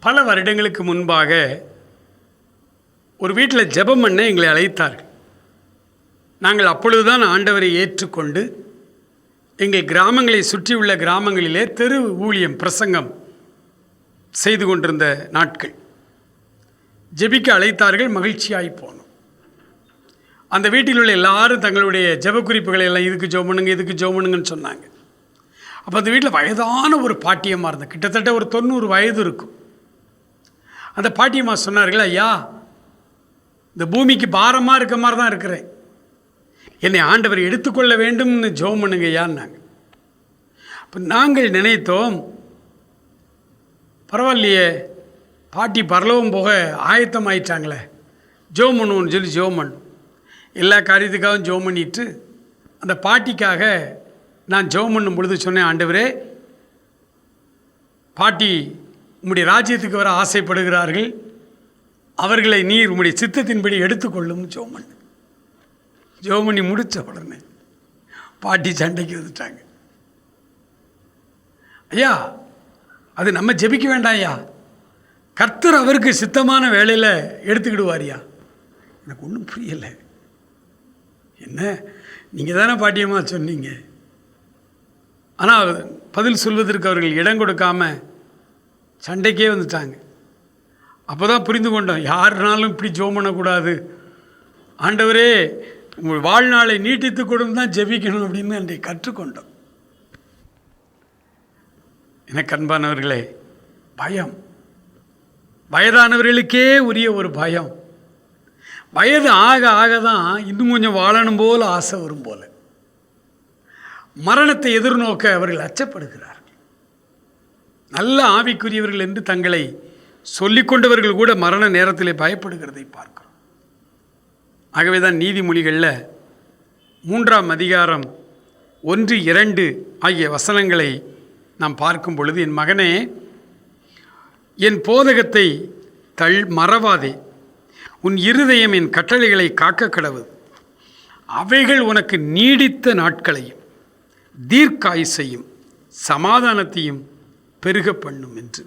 பல வருடங்களுக்கு முன்பாக ஒரு வீட்டில் ஜெபம் பண்ண எங்களை அழைத்தார்கள். நாங்கள் அப்பொழுதுதான் ஆண்டவரை ஏற்றுக்கொண்டு எங்கள் கிராமங்களை சுற்றியுள்ள கிராமங்களிலே தெரு ஊழியம் பிரசங்கம் செய்து கொண்டிருந்த நாட்கள். ஜெபிக்க அழைத்தார்கள் மகிழ்ச்சியாகி போனோம். அந்த வீட்டில் உள்ள எல்லாரும் தங்களுடைய ஜெப குறிப்புகளை எல்லாம் இதுக்கு ஜோ பண்ணுங்க இதுக்கு ஜோ பண்ணுங்கன்னு சொன்னாங்க. அப்போ அந்த வீட்டில் வயதான ஒரு பாட்டியம்மா இருந்தது. கிட்டத்தட்ட ஒரு தொண்ணூறு வயது இருக்கும். அந்த பாட்டியம்மா சொன்னார்கள் ஐயா இந்த பூமிக்கு பாரமாக இருக்க மாதிரி தான் இருக்கிறேன். என்னை ஆண்டவர் எடுத்துக்கொள்ள வேண்டும்னு ஜோம் பண்ணுங்க அப்போ நாங்கள் நினைத்தோம் பரவாயில்லையே பாட்டி பரலவும் போக ஆயத்தம் ஆயிட்டாங்களே ஜோம் பண்ணுவோன்னு சொல்லி ஜோம் பண்ணும். எல்லா காரியத்துக்காகவும் ஜோம் பண்ணிட்டு அந்த பாட்டிக்காக நான் ஜோம் பண்ணும் பொழுது சொன்னேன் ஆண்டவரே பாட்டி உம்முடைய ராஜ்யத்துக்கு வர ஆசைப்படுகிறார்கள். அவர்களை நீர் உம்முடைய சித்தத்தின்படி எடுத்துக்கொள்ளும் ஜோமன் பண்ணு பண்ணி முடித்த உடனே பாட்டி சண்டைக்கு வந்துட்டாங்க. ஐயா அது நம்ம ஜெபிக்க வேண்டாம் ஐயா. கர்த்தர் அவருக்கு சித்தமான வேலையில் எடுத்துக்கிடுவாரியா. எனக்கு ஒன்றும் புரியலை. என்ன? நீங்கள் தானே பாட்டியம்மா சொன்னீங்க. ஆனால் பதில் சொல்வதற்கு அவர்கள் இடம் கொடுக்காம சண்டைக்கே வந்துட்டாங்க. அப்போ தான் புரிந்து கொண்டோம் யாருனாலும் இப்படி ஜோம் பண்ணக்கூடாது. ஆண்டவரே உங்கள் வாழ்நாளை நீட்டித்து கொடுத்து தான் ஜெபிக்கணும் அப்படின்னு அன்றை கற்றுக்கொண்டோம். எனக்கு அன்பானவர்களே பயம். வயதானவர்களுக்கே உரிய ஒரு பயம். வயது ஆக ஆக தான் இன்னும் கொஞ்சம் வாழணும் போல ஆசை வரும் போல. மரணத்தை எதிர்நோக்க அவர்கள் அச்சப்படுகிறார்கள். நல்ல ஆவிக்குரியவர்கள் என்று தங்களை சொல்லிக்கொண்டவர்கள் கூட மரண நேரத்தில் பயப்படுகிறதை பார்க்கிறோம். ஆகவே தான் நீதிமொழிகளில் மூன்றாம் அதிகாரம் ஒன்று இரண்டு ஆகிய வசனங்களை நாம் பார்க்கும் பொழுது என் மகனே என் போதகத்தை தள் மறவாதே. உன் இருதயம் என் கட்டளைகளை காக்க கடவுது அவைகள் உனக்கு நீடித்த நாட்களையும் தீர்க்காயுசையும் சமாதானத்தையும் பெருக பண்ணும் என்று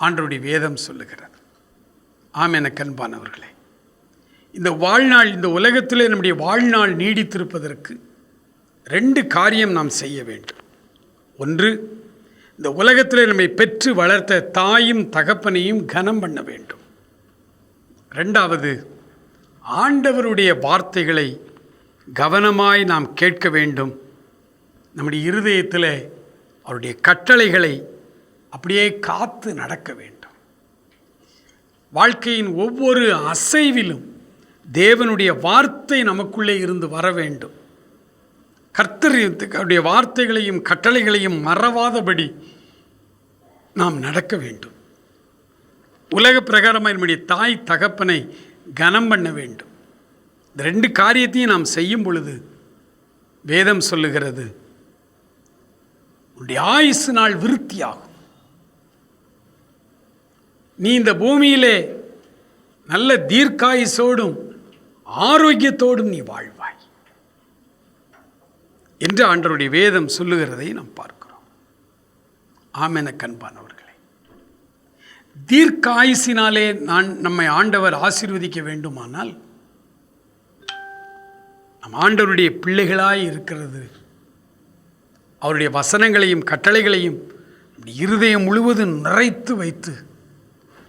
ஆண்டருடைய வேதம் சொல்லுகிறது. ஆம் என கண்பானவர்களே இந்த வாழ்நாள் இந்த உலகத்திலே நம்முடைய வாழ்நாள் நீடித்திருப்பதற்கு ரெண்டு காரியம் நாம் செய்ய வேண்டும். ஒன்று இந்த உலகத்திலே நம்மை பெற்று வளர்த்த தாயும் தகப்பனையும் கனம் பண்ண வேண்டும். ரெண்டாவது ஆண்டவருடைய வார்த்தைகளை கவனமாய் நாம் கேட்க வேண்டும். நம்முடைய இருதயத்தில் அவருடைய கட்டளைகளை அப்படியே காத்து நடக்க வேண்டும். வாழ்க்கையின் ஒவ்வொரு அசைவிலும் தேவனுடைய வார்த்தை நமக்குள்ளே இருந்து வர வேண்டும். கர்த்தருடைய வார்த்தைகளையும் கட்டளைகளையும் மறவாதபடி நாம் நடக்க வேண்டும். உலக பிரகாரமாக நம்முடைய தாய் தகப்பனை கனம் பண்ண வேண்டும். இந்த ரெண்டு காரியத்தையும் நாம் செய்யும் பொழுது வேதம் சொல்லுகிறது உன்னுடைய ஆயுசு நாள் விருத்தியாகும். நீ இந்த பூமியிலே நல்ல தீர்க்காயுசோடும் ஆரோக்கியத்தோடும் நீ வாழ்வாய். என்று ஆண்டருடைய வேதம் சொல்லுகிறதை நாம் பார்க்கிறோம். ஆமென கண்பானவர்களே தீர்க்காயுசினாலே நான் நம்மை ஆண்டவர் ஆசீர்வதிக்க வேண்டுமானால் நம் ஆண்டவருடைய பிள்ளைகளாய் இருக்கிறது. அவருடைய வசனங்களையும் கட்டளைகளையும் இருதயம் முழுவதும் நிறைத்து வைத்து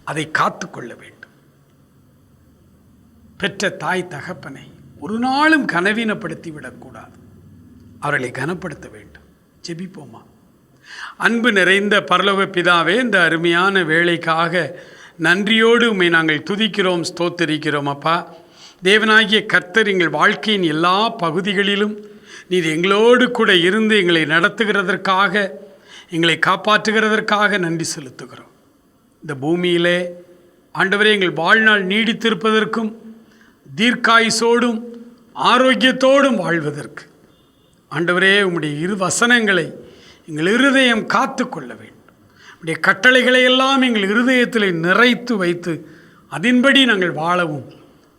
அதை காத்து கொள்ள வேண்டும். பெற்ற தாய் தகப்பனை ஒரு நாளும் கனவீனப்படுத்தி விடக்கூடாது அவர்களை கனப்படுத்த வேண்டும். ஜெபிப்போமா? அன்பு நிறைந்த பரலோக பிதாவே இந்த அருமையான வேலைக்காக நன்றியோடு உம்மை நாங்கள் துதிக்கிறோம் ஸ்தோத்தரிக்கிறோம் அப்பா. தேவனாகிய கர்த்தர் எங்கள் வாழ்க்கையின் எல்லா பகுதிகளிலும் நீர் எங்களோடு கூட இருந்து எங்களை நடத்துகிறதற்காக எங்களை காப்பாற்றுகிறதற்காக நன்றி செலுத்துகிறோம். இந்த பூமியிலே ஆண்டவரே எங்கள் வாழ்நாள் நீடித்திருப்பதற்கும் தீர்க்காயுசோடும் ஆரோக்கியத்தோடும் வாழ்வதற்கு. ஆண்டவரே உம்முடைய இரு வசனங்களை எங்கள் இருதயம் காத்து கொள்ள வேண்டும். உடைய கட்டளைகளை எல்லாம் எங்கள் இருதயத்தில் நிறைத்து வைத்து அதன்படி நாங்கள் வாழவும்.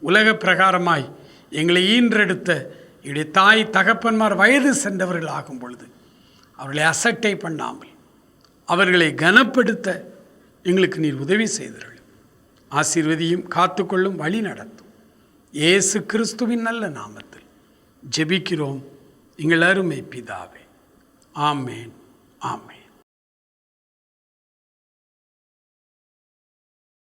உலக பிரகாரமாய் எங்களை ஈன்றெடுத்த என்னுடைய தாய் தகப்பன்மார் வயது சென்றவர்கள் ஆகும் பொழுது அவர்களை அசட்டை பண்ணாமல் அவர்களை கனப்படுத்த எங்களுக்கு நீர் உதவி செய்தீர்கள் ஆசீர்வதியும் காத்துக்கொள்ளும் வழி நடத்தும். இயேசு கிறிஸ்துவின் நல்ல நாமத்தில் ஜெபிக்கிறோம். எங்கள் அருமை பிதாவே. ஆமேன். ஆமேன்.